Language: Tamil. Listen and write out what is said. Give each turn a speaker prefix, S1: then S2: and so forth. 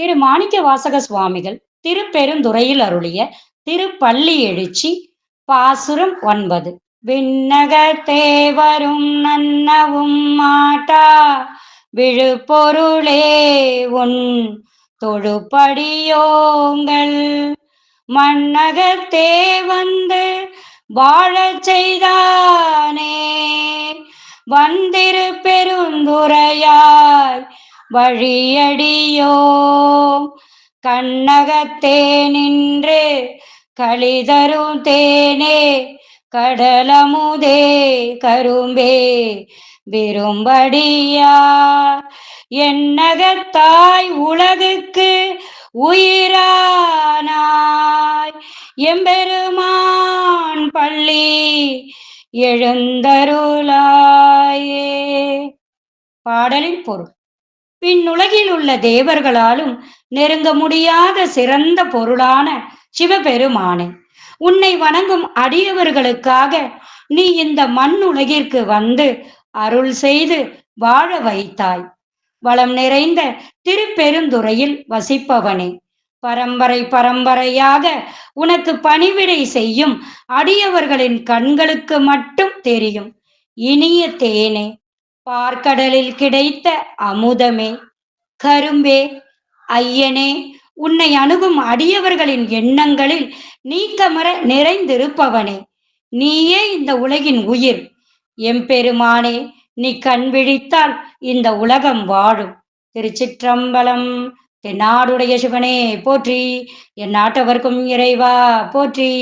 S1: திரு மாணிக்க வாசக சுவாமிகள் திருப்பெருந்துறையில் அருளிய திருப்பள்ளி எழுச்சி பாசுரம் ஒன்பது. விண்ணக தேவரும் நன்னவும் மாட்டா விழுப்பொருளே உன் தொழுப்படியோங்கள். மண்ணகத்தே வந்து வாழச் செய்தானே வந்திரு பெருந்துரையாய் வழியடியோ? கண்ணகத்தே நின்று களிதரும் தேனே கடலமுதே கரும்பே விரும்படியா? என்னகத்தாய் உலகுக்கு உயிரானாய் எம்பெருமான் பள்ளி எழுந்தருளாயே. பாடலின் பொருள். பின்னுலகில் உள்ள தேவர்களாலும் நெருங்க முடியாத சிறந்த பொருளான சிவபெருமானே உன்னை வணங்கும் அடியவர்களுக்காக நீ இந்த மண் உலகிற்கு வந்து அருள் செய்து வாழ வைத்தாய். வளம் நிறைந்த திருப்பெருந்துறையில் வசிப்பவனே பரம்பரை பரம்பரையாக உனக்கு பணிவிடை செய்யும் அடியவர்களின் கண்களுக்கு மட்டும் தெரியும். இனிய தேனே பார்க்கடலில் கிடைத்த அமுதமே. கரும்பே ஐயனே உன்னை அணுகும் அடியவர்களின் எண்ணங்களில் நீக்கமர நிறைந்திருப்பவனே. நீயே இந்த உலகின் உயிர். எம்பெருமானே நீ கண் விழித்தால் இந்த உலகம் வாழும். திருச்சிற்றம்பலம் தென்னாடுடைய சிவனே போற்றி. என் நாட்டவர்க்கும் இறைவா போற்றி.